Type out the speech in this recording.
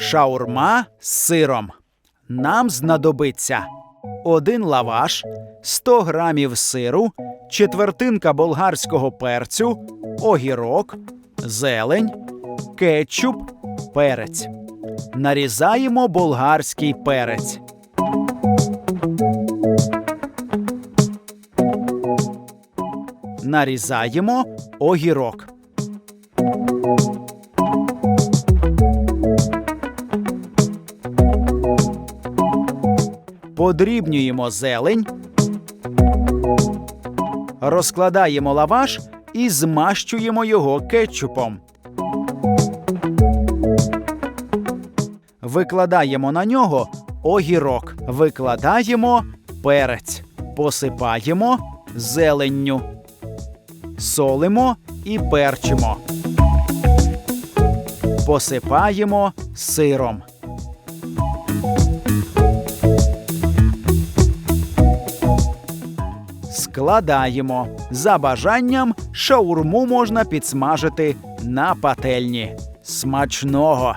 Шаурма з сиром. Нам знадобиться один лаваш, 100 грамів сиру, четвертинка болгарського перцю, огірок, зелень, кетчуп, перець. Нарізаємо болгарський перець. Нарізаємо огірок. Подрібнюємо зелень. Розкладаємо лаваш і змащуємо його кетчупом. Викладаємо на нього огірок. Викладаємо перець. Посипаємо зеленню. Солимо і перчимо. Посипаємо сиром. Складаємо. За бажанням шаурму можна підсмажити на пательні. Смачного!